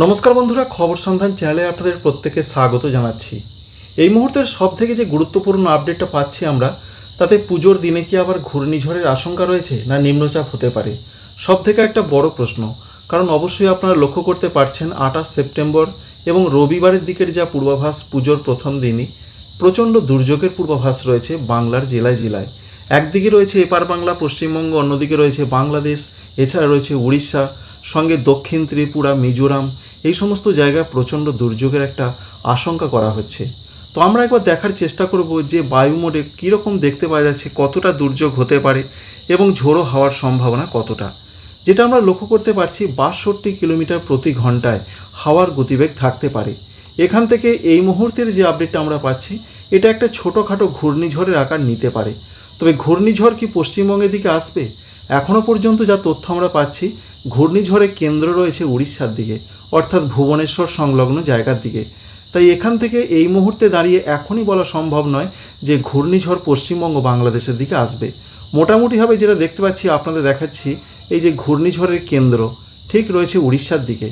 নমস্কার বন্ধুরা, খবর সন্ধান চ্যানেলে আপনাদের প্রত্যেকে স্বাগত জানাচ্ছি। এই মুহূর্তের সব থেকে যে গুরুত্বপূর্ণ আপডেটটা পাচ্ছি আমরা, তাতে পুজোর দিনে কি আবার ঘূর্ণিঝড়ের আশঙ্কা রয়েছে না নিম্নচাপ হতে পারে? সব থেকে একটা বড় প্রশ্ন, কারণ অবশ্যই আপনারা লক্ষ্য করতে পারছেন আঠাশ সেপ্টেম্বর এবং রবিবারের দিকের যা পূর্বাভাস পুজোর প্রথম দিনই, প্রচণ্ড দুর্যোগের পূর্বাভাস রয়েছে বাংলার জেলায় জেলায়। একদিকে রয়েছে এপার বাংলা, পশ্চিমবঙ্গ, অন্যদিকে রয়েছে বাংলাদেশ, এছাড়া রয়েছে উড়িষ্যা সঙ্গে দক্ষিণ ত্রিপুরা, মিজোরাম, এই সমস্ত জায়গায় প্রচণ্ড দুর্যোগের একটা আশঙ্কা করা হচ্ছে। তো আমরা একবার দেখার চেষ্টা করব যে বায়ুমোডে কীরকম দেখতে পাওয়া যাচ্ছে, কতটা দুর্যোগ হতে পারে এবং ঝোড়ো হওয়ার সম্ভাবনা কতটা। যেটা আমরা লক্ষ্য করতে পারছি, বাষট্টি কিলোমিটার প্রতি ঘন্টায় হাওয়ার গতিবেগ থাকতে পারে। এখান থেকে এই মুহূর্তের যে আপডেটটা আমরা পাচ্ছি, এটা একটা ছোটোখাটো ঘূর্ণিঝড়ের আকার নিতে পারে। তবে ঘূর্ণিঝড় কি পশ্চিমবঙ্গের দিকে আসবে? এখনও পর্যন্ত যা তথ্য আমরা পাচ্ছি, ঘূর্ণিঝড়ের কেন্দ্র রয়েছে উড়িষ্যার দিকে, অর্থাৎ ভুবনেশ্বর সংলগ্ন জায়গার দিকে। তাই এখান থেকে এই মুহূর্তে দাঁড়িয়ে এখনই বলা সম্ভব নয় যে ঘূর্ণিঝড় পশ্চিমবঙ্গ বাংলাদেশের দিকে আসবে। মোটামুটিভাবে যেটা দেখতে পাচ্ছি, আপনাদের দেখাচ্ছি, এই যে ঘূর্ণিঝড়ের কেন্দ্র, ঠিক রয়েছে উড়িষ্যার দিকে।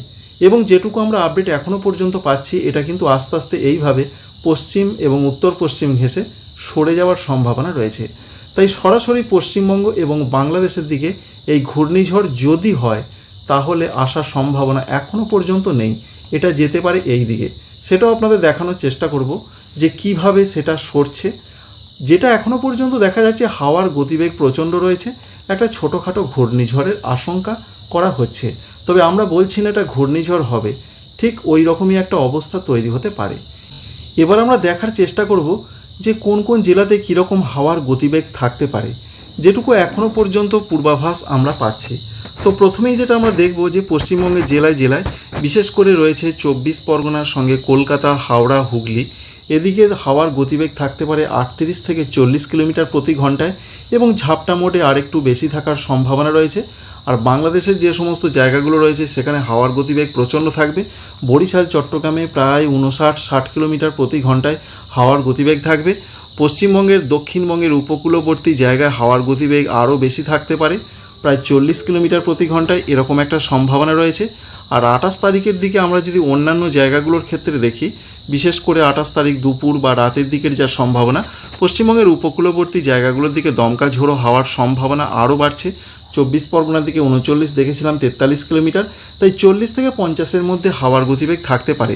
এবং যেটুকু আমরা আপডেট এখনও পর্যন্ত পাচ্ছি, এটা কিন্তু আস্তে আস্তে এইভাবে পশ্চিম এবং উত্তর পশ্চিম ঘেঁষে সরে যাওয়ার সম্ভাবনা রয়েছে। তাই সরাসরি পশ্চিমবঙ্গ এবং বাংলাদেশের দিকে এই ঘূর্ণিঝড় যদি হয়, তাহলে আসার সম্ভাবনা এখনও পর্যন্ত নেই। এটা যেতে পারে এই দিকে। সেটাও আপনাদের দেখানোর চেষ্টা করব যে কীভাবে সেটা সরছে। যেটা এখনও পর্যন্ত দেখা যাচ্ছে হাওয়ার গতিবেগ প্রচণ্ড রয়েছে। একটা ছোটোখাটো ঘূর্ণিঝড়ের আশঙ্কা করা হচ্ছে। তবে আমরা বলছি না এটা ঘূর্ণিঝড় হবে। ঠিক ওই রকমই একটা অবস্থা তৈরি হতে পারে। এবার আমরা দেখার চেষ্টা করব যে কোন কোন জেলাতে কীরকম হাওয়ার গতিবেগ থাকতে পারে। যেটুকু এখনও পর্যন্ত পূর্বাভাস আমরা পাচ্ছি। তো প্রথমেই যেটা আমরা দেখব যে পশ্চিমবঙ্গের জেলায় জেলায় বিশেষ করে রয়েছে চব্বিশ পরগনার সঙ্গে কলকাতা, হাওড়া, হুগলি। এদিকে হাওয়ার গতিবেগ থাকতে পারে আটত্রিশ থেকে চল্লিশ কিলোমিটার প্রতি ঘন্টায় এবং ঝাপটা মোটে আরেকটু বেশি থাকার সম্ভাবনা রয়েছে। আর বাংলাদেশের যে সমস্ত জায়গাগুলো রয়েছে সেখানে হাওয়ার গতিবেগ প্রচণ্ড থাকবে। বরিশাল, চট্টগ্রামে প্রায় উনষাট ষাট কিলোমিটার প্রতি ঘন্টায় হাওয়ার গতিবেগ থাকবে। পশ্চিমবঙ্গের দক্ষিণবঙ্গের উপকূলবর্তী জায়গায় হাওয়ার গতিবেগ আরও বেশি থাকতে পারে। প্রায় চল্লিশ কিলোমিটার প্রতি ঘন্টায় এরকম একটা সম্ভাবনা রয়েছে। আর আঠাশ তারিখের দিকে আমরা যদি অন্যান্য জায়গাগুলোর ক্ষেত্রে দেখি, বিশেষ করে আঠাশ তারিখ দুপুর বা রাতের দিকের যা সম্ভাবনা, পশ্চিমবঙ্গের উপকূলবর্তী জায়গাগুলোর দিকে দমকা ঝোড়ো হাওয়ার সম্ভাবনা আরও বাড়ছে। চব্বিশ পরগনার দিকে উনচল্লিশ, দেখেছিলাম তেতাল্লিশ কিলোমিটার, তাই চল্লিশ থেকে পঞ্চাশের মধ্যে হাওয়ার গতিবেগ থাকতে পারে।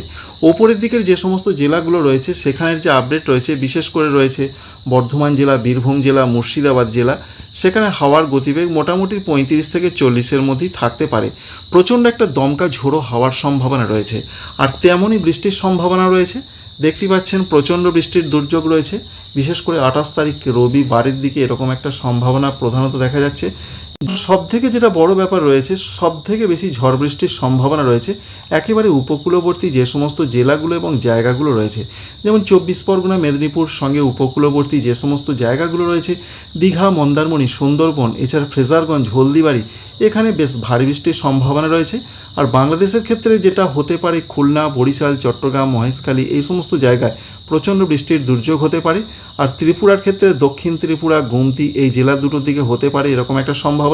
ওপরের দিকের যে সমস্ত জেলাগুলো রয়েছে, সেখানের যে আপডেট রয়েছে, বিশেষ করে রয়েছে বর্ধমান জেলা, বীরভূম জেলা, মুর্শিদাবাদ জেলা, সেখানে হাওয়ার গতিবেগ মোটামুটি পঁয়ত্রিশ থেকে চল্লিশের মধ্যেই থাকতে পারে। প্রচণ্ড একটা দমকা, ঝোড়ো হওয়ার সম্ভাবনা রয়েছে। আর তেমনই বৃষ্টির সম্ভাবনা রয়েছে। দেখতে পাচ্ছেন প্রচণ্ড বৃষ্টির দুর্যোগ রয়েছে। বিশেষ করে আঠাশ তারিখ রবিবারের দিকে এরকম একটা সম্ভাবনা প্রধানত দেখা যাচ্ছে। সব থেকে যেটা বড় ব্যাপার রয়েছে সব থেকে বেশি ঝড় বৃষ্টির সম্ভাবনা রয়েছে, একেবারে উপকূলবর্তী যে সমস্ত জেলাগুলো এবং জায়গাগুলো রয়েছে। যেমন চব্বিশ পরগনা, মেদিনীপুর সঙ্গে উপকূলবর্তী যে সমস্ত জায়গাগুলো রয়েছে, দীঘা, মন্দারমণি, সুন্দরবন, এছাড়া ফ্রেজারগঞ্জ, হলদিবাড়ি, এখানে বেশ ভারী বৃষ্টির সম্ভাবনা রয়েছে। আর বাংলাদেশের ক্ষেত্রে যেটা হতে পারে খুলনা, বরিশাল, চট্টগ্রাম, মহেশখালী, এই সমস্ত জায়গায় প্রচণ্ড বৃষ্টির দুর্যোগ হতে পারে। আর ত্রিপুরার ক্ষেত্রে দক্ষিণ ত্রিপুরা, গুমতি এই জেলা দুটোর দিকে হতে পারে এরকম একটা সম্ভাবনা।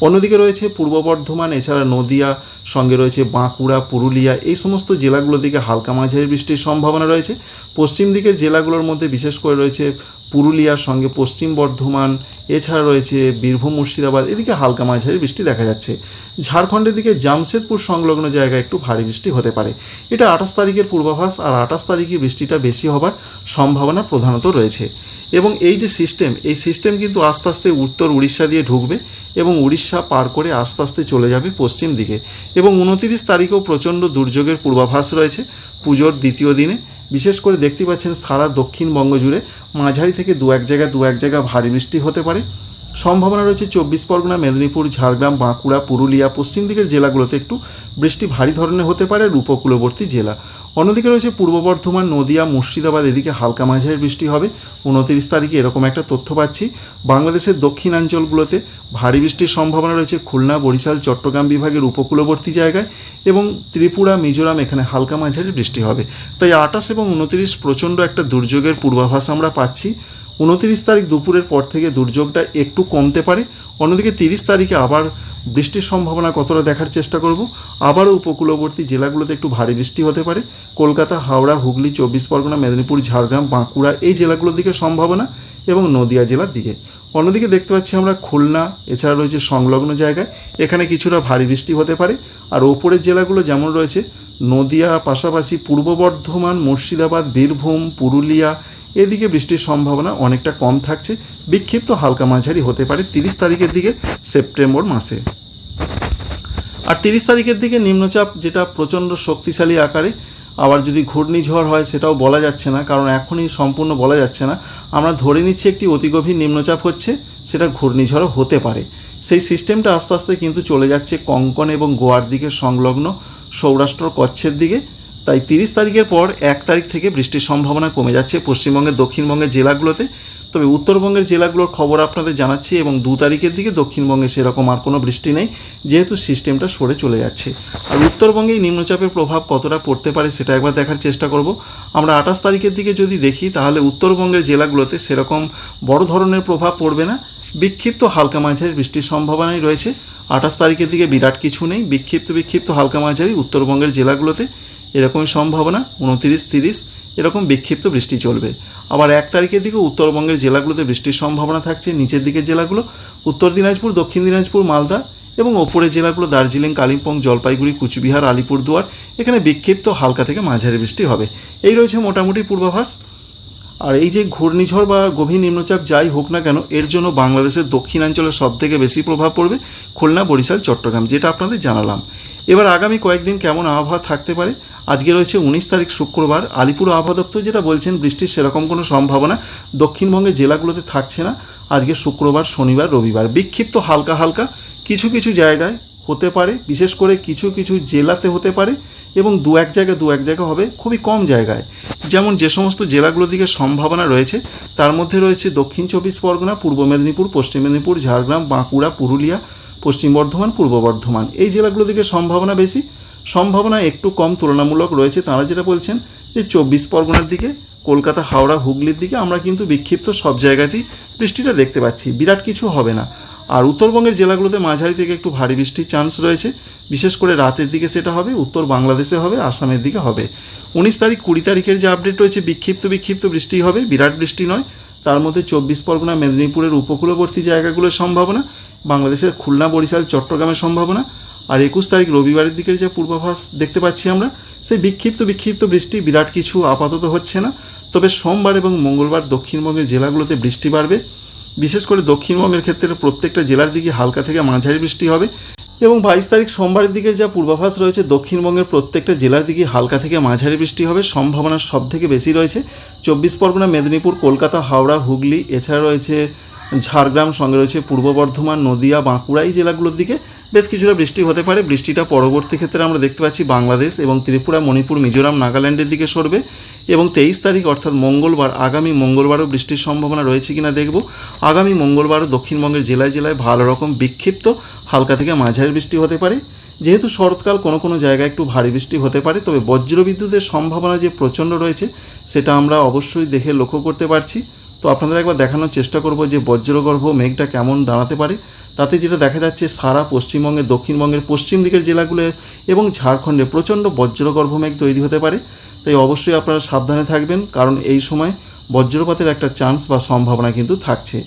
অন্যদিকে রয়েছে পূর্ব বর্ধমান, এছাড়া নদিয়া, সঙ্গে রয়েছে বাঁকুড়া, পুরুলিয়া, এই সমস্ত জেলাগুলোর দিকে হালকা মাঝারি বৃষ্টির সম্ভাবনা রয়েছে। পশ্চিম দিকের জেলাগুলোর মধ্যে বিশেষ করে রয়েছে পুরুলিয়ার সঙ্গে পশ্চিম বর্ধমান, এছাড়া রয়েছে বীরভূম, মুর্শিদাবাদ, এদিকে হালকা মাঝারি বৃষ্টি দেখা যাচ্ছে। ঝাড়খণ্ডের দিকে জামশেদপুর সংলগ্ন জায়গায় একটু ভারী বৃষ্টি হতে পারে। এটা আঠাশ তারিখের পূর্বাভাস আর আঠাশ তারিখে বৃষ্টিটা বেশি হবার সম্ভাবনা প্রধানত রয়েছে। এবং এই যে সিস্টেম এই সিস্টেম কিন্তু আস্তে আস্তে উত্তর উড়িষ্যা দিয়ে ঢুকবে এবং উড়িষ্যা পার করে আস্তে আস্তে চলে যাবে পশ্চিম দিকে। এবং উনতিরিশ তারিখেও প্রচণ্ড দুর্যোগের পূর্বাভাস রয়েছে পুজোর দ্বিতীয় দিনে। বিশেষ করে দেখতে পাচ্ছেন সারা দক্ষিণবঙ্গ জুড়ে মাঝারি থেকে দু এক জায়গায় দু এক জায়গা ভারী বৃষ্টি হতে পারে। সম্ভাবনা রয়েছে চব্বিশ পরগনা, মেদিনীপুর, ঝাড়গ্রাম, বাঁকুড়া, পুরুলিয়া, পশ্চিম দিকের জেলাগুলোতে একটু বৃষ্টি ভারী ধরনের হতে পারে উপকূলবর্তী জেলা। অন্যদিকে রয়েছে পূর্ব বর্ধমান, নদিয়া, মুর্শিদাবাদ, এদিকে হালকা মাঝারি বৃষ্টি হবে। উনতিরিশ তারিখে এরকম একটা তথ্য পাচ্ছি। বাংলাদেশের দক্ষিণাঞ্চলগুলোতে ভারী বৃষ্টির সম্ভাবনা রয়েছে খুলনা, বরিশাল, চট্টগ্রাম বিভাগের উপকূলবর্তী জায়গায় এবং ত্রিপুরা, মিজোরাম এখানে হালকা মাঝারি বৃষ্টি হবে। তাই আটাশ এবং উনতিরিশ প্রচণ্ড একটা দুর্যোগের পূর্বাভাস আমরা পাচ্ছি। উনতিরিশ তারিখ দুপুরের পর থেকে দুর্যোগটা একটু কমতে পারে। অন্যদিকে তিরিশ তারিখে আবার বৃষ্টির সম্ভাবনা কতটা দেখার চেষ্টা করব। আবারও উপকূলবর্তী জেলাগুলোতে একটু ভারী বৃষ্টি হতে পারে। কলকাতা, হাওড়া, হুগলি, চব্বিশ পরগনা, মেদিনীপুর, ঝাড়গ্রাম, বাঁকুড়া এই জেলাগুলোর দিকে সম্ভাবনা এবং নদিয়া জেলার দিকে। অন্যদিকে দেখতে পাচ্ছি আমরা খুলনা, এছাড়া রয়েছে সংলগ্ন জায়গায়। এখানে কিছুটা ভারী বৃষ্টি হতে পারে। আর ওপরের জেলাগুলো যেমন রয়েছে, নদিয়া, পাশাপাশি পূর্ব বর্ধমান, মুর্শিদাবাদ, বীরভূম, পুরুলিয়া এদিকে বৃষ্টির সম্ভাবনা অনেকটা কম থাকছে। বিক্ষিপ্ত হালকা মাঝারি হতে পারে তিরিশ তারিখের দিকে সেপ্টেম্বর মাসে। আর তিরিশ তারিখের দিকে নিম্নচাপ যেটা প্রচণ্ড শক্তিশালী আকারে, আবার যদি ঘূর্ণিঝড় হয় সেটাও বলা যাচ্ছে না, কারণ এখনই সম্পূর্ণ বলা যাচ্ছে না। আমরা ধরে নিচ্ছি একটি অতি গভীর নিম্নচাপ হচ্ছে, সেটা ঘূর্ণিঝড়ও হতে পারে। সেই সিস্টেমটা আস্তে আস্তে কিন্তু চলে যাচ্ছে কঙ্কন এবং গোয়ার দিকে সংলগ্ন সৌরাষ্ট্র কচ্ছের দিকে। তাই তিরিশ তারিখের পর এক তারিখ থেকে বৃষ্টির সম্ভাবনা কমে যাচ্ছে পশ্চিমবঙ্গের দক্ষিণবঙ্গের জেলাগুলোতে। তবে উত্তরবঙ্গের জেলাগুলোর খবর আপনাদের জানাচ্ছি এবং দু তারিখের দিকে দক্ষিণবঙ্গে সেরকম আর কোনো বৃষ্টি নেই, যেহেতু সিস্টেমটা সরে চলে যাচ্ছে। আর উত্তরবঙ্গে এই নিম্নচাপের প্রভাব কতটা পড়তে পারে সেটা একবার দেখার চেষ্টা করব। আমরা আঠাশ তারিখের দিকে যদি দেখি, তাহলে উত্তরবঙ্গের জেলাগুলোতে সেরকম বড় ধরনের প্রভাব পড়বে না। বিক্ষিপ্ত হালকা মাঝারি বৃষ্টির সম্ভাবনাই রয়েছে। আঠাশ তারিখের দিকে বিরাট কিছু নেই। বিক্ষিপ্ত বিক্ষিপ্ত হালকা মাঝারি উত্তরবঙ্গের জেলাগুলোতে এরকমই সম্ভাবনা। উনতিরিশ, তিরিশ, এরকম বিক্ষিপ্ত বৃষ্টি চলবে। আবার এক তারিখের দিকে উত্তরবঙ্গের জেলাগুলোতে বৃষ্টির সম্ভাবনা থাকছে। নিচের দিকের জেলাগুলো উত্তর দিনাজপুর, দক্ষিণ দিনাজপুর, মালদা এবং ওপরের জেলাগুলো দার্জিলিং, কালিম্পং, জলপাইগুড়ি, কুচবিহার, আলিপুরদুয়ার। এখানে বিক্ষিপ্ত হালকা থেকে মাঝারি বৃষ্টি হবে। এই রয়েছে মোটামুটি পূর্বাভাস। আর এই যে ঘূর্ণিঝড় বা গভীর নিম্নচাপ যাই হোক না কেন, এর জন্য বাংলাদেশের দক্ষিণাঞ্চলে সব থেকে বেশি প্রভাব পড়বে খুলনা, বরিশাল, চট্টগ্রাম, যেটা আপনাদের জানালাম। এবার আগামী কয়েকদিন কেমন আবহাওয়া থাকতে পারে? আজকে রয়েছে উনিশ তারিখ শুক্রবার। আলিপুর আবহাওয়া দপ্তর যেটা বলছেন, বৃষ্টির সেরকম কোনো সম্ভাবনা দক্ষিণবঙ্গের জেলাগুলোতে থাকছে না। আজকে শুক্রবার, শনিবার, রবিবার। বিক্ষিপ্ত হালকা হালকা, কিছু কিছু জায়গায় হতে পারে, বিশেষ করে কিছু কিছু জেলাতে হতে পারে এবং দু এক জায়গায় দু এক জায়গা হবে খুবই কম জায়গায়। যেমন যে সমস্ত জেলাগুলোর দিকে সম্ভাবনা রয়েছে, তার মধ্যে রয়েছে দক্ষিণ চব্বিশ পরগনা, পূর্ব মেদিনীপুর, পশ্চিম মেদিনীপুর, ঝাড়গ্রাম, বাঁকুড়া, পুরুলিয়া, পশ্চিম বর্ধমান, পূর্ব বর্ধমান। এই জেলাগুলোর দিকে সম্ভাবনা বেশি। সম্ভাবনা একটু কম তুলনামূলক রয়েছে। তারা যেটা বলছেন যে চব্বিশ পরগনার দিকে, কলকাতা, হাওড়া, হুগলির দিকে আমরা কিন্তু বিক্ষিপ্ত সব জায়গাতেই বৃষ্টিটা দেখতে পাচ্ছি। বিরাট কিছু হবে না। আর উত্তরবঙ্গের জেলাগুলোতে মাঝারি থেকে একটু ভারী বৃষ্টির চান্স রয়েছে। বিশেষ করে রাতের দিকে সেটা হবে, উত্তর বাংলাদেশে হবে, আসামের দিকে হবে। উনিশ তারিখ কুড়ি তারিখের যে আপডেট রয়েছে, বিক্ষিপ্ত বিক্ষিপ্ত বৃষ্টি হবে, বিরাট বৃষ্টি নয়। তার মধ্যে চব্বিশ পরগনা, মেদিনীপুরের উপকূলবর্তী জায়গাগুলোর সম্ভাবনা, বাংলাদেশের খুলনা, বরিশাল, চট্টগ্রামের সম্ভাবনা। আর একুশ তারিখ রবিবারের দিকের যে পূর্বাভাস দেখতে পাচ্ছি আমরা, সেই বিক্ষিপ্ত বিক্ষিপ্ত বৃষ্টি বিরাট কিছু আপাতত হচ্ছে না। তবে সোমবার এবং মঙ্গলবার দক্ষিণবঙ্গের জেলাগুলোতে বৃষ্টি বাড়বে। বিশেষ করে দক্ষিণবঙ্গের ক্ষেত্রে প্রত্যেকটা জেলার দিকে হালকা থেকে মাঝারি বৃষ্টি হবে এবং বাইশ তারিখ সোমবারের দিকের যা পূর্বাভাস রয়েছে, দক্ষিণবঙ্গের প্রত্যেকটা জেলার দিকে হালকা থেকে মাঝারি বৃষ্টি হবে। সম্ভাবনা সব থেকে বেশি রয়েছে। চব্বিশ পরগনা, মেদিনীপুর, কলকাতা, হাওড়া, হুগলি, এছাড়া রয়েছে ঝাড়গ্রাম সঙ্গে রয়েছে পূর্ব বর্ধমান, নদিয়া বাঁকুড়া এই জেলাগুলোর দিকে। বেশ কিছুটা বৃষ্টি হতে পারে। বৃষ্টিটা পরবর্তী ক্ষেত্রে আমরা দেখতে পাচ্ছি বাংলাদেশ এবং ত্রিপুরা, মণিপুর, মিজোরাম, নাগাল্যান্ডের দিকে সরবে এবং তেইশ তারিখ, অর্থাৎ মঙ্গলবার, আগামী মঙ্গলবারও বৃষ্টির সম্ভাবনা রয়েছে কিনা দেখব। আগামী মঙ্গলবারও দক্ষিণবঙ্গের জেলায় জেলায় ভালো রকম বিক্ষিপ্ত, হালকা থেকে মাঝারি বৃষ্টি হতে পারে। যেহেতু শরৎকাল কোনো কোনো জায়গায় একটু ভারী বৃষ্টি হতে পারে, তবে বজ্রবিদ্যুতের সম্ভাবনা যে প্রচণ্ড রয়েছে, সেটা আমরা অবশ্যই দেখে লক্ষ্য করতে পারছি। তো আপনাদের একবার দেখানোর চেষ্টা করব যে বজ্রগর্ভ মেঘটা কেমন দাঁড়াতে পারে। তাতে যেটা দেখা যাচ্ছে, সারা পশ্চিমবঙ্গে, দক্ষিণবঙ্গের পশ্চিম দিকের জেলাগুলো এবং ঝাড়খণ্ডে প্রচণ্ড বজ্রগর্ভ মেঘ তৈরি হতে পারে। তাই অবশ্যই আপনারা সাবধানে থাকবেন, কারণ এই সময় বজ্রপাতের একটা চান্স বা সম্ভাবনা কিন্তু থাকছে।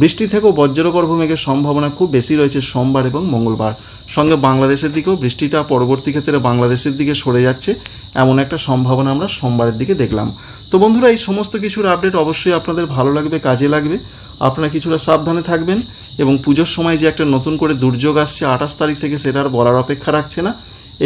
বৃষ্টি থেকেও বজ্রগর্ভ মেঘের সম্ভাবনা খুব বেশি রয়েছে সোমবার এবং মঙ্গলবার। সঙ্গে বাংলাদেশের দিকেও বৃষ্টিটা পরবর্তী ক্ষেত্রে বাংলাদেশের দিকে সরে যাচ্ছে, এমন একটা সম্ভাবনা আমরা সোমবারের দিকে দেখলাম। তো বন্ধুরা, এই সমস্ত কিছুর আপডেট অবশ্যই আপনাদের ভালো লাগবে, কাজে লাগবে। আপনারা কিছুটা সাবধানে থাকবেন এবং পুজোর সময় যে একটা নতুন করে দুর্যোগ আসছে আঠাশ তারিখ থেকে সেটা আর বলার অপেক্ষা রাখছে না।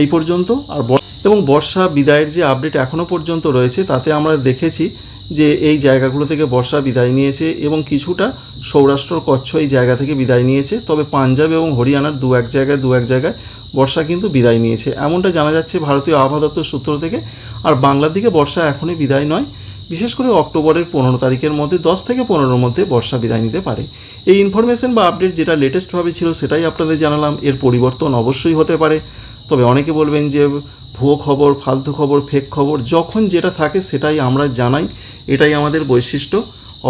এই পর্যন্ত আর এবং বর্ষা বিদায়ের যে আপডেট এখনও পর্যন্ত রয়েছে, তাতে আমরা দেখেছি যে এই জায়গাগুলো থেকে বর্ষা বিদায় নিয়েছে এবং কিছুটা সৌরাষ্ট্র কচ্ছ এই জায়গা থেকে বিদায় নিয়েছে। তবে পাঞ্জাব এবং হরিয়ানার দু এক জায়গায়, দু এক জায়গায় বর্ষা কিন্তু বিদায় নিয়েছে। এমনটা জানা যাচ্ছে ভারতীয় আবহাওয়া দপ্তর সূত্র থেকে। আর বাংলার দিকে বর্ষা এখনই বিদায় নয়। বিশেষ করে অক্টোবরের পনেরো তারিখের মধ্যে, দশ থেকে পনেরোর মধ্যে বর্ষা বিদায় নিতে পারে। এই ইনফরমেশন বা আপডেট যেটা লেটেস্টভাবে ছিল সেটাই আপনাদের জানালাম। এর পরিবর্তন অবশ্যই হতে পারে। তবে অনেকে বলবেন যে ভুয়ো খবর, ফালতু খবর ফেক খবর, যখন যেটা থাকে সেটাই আমরা জানাই। এটাই আমাদের বৈশিষ্ট্য।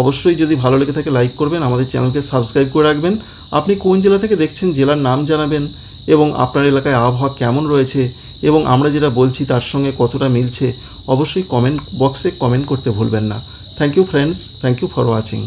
অবশ্যই যদি ভালো লেগে থাকে লাইক করবেন, আমাদের চ্যানেলকে সাবস্ক্রাইব করে রাখবেন। আপনি কোন জেলা থেকে দেখছেন জেলার নাম জানাবেন এবং আপনার এলাকায় আবহাওয়া কেমন রয়েছে এবং আমরা যেটা বলছি তার সঙ্গে কতটা মিলছে, অবশ্যই কমেন্ট বক্সে কমেন্ট করতে ভুলবেন না। Thank you friends thank you for watching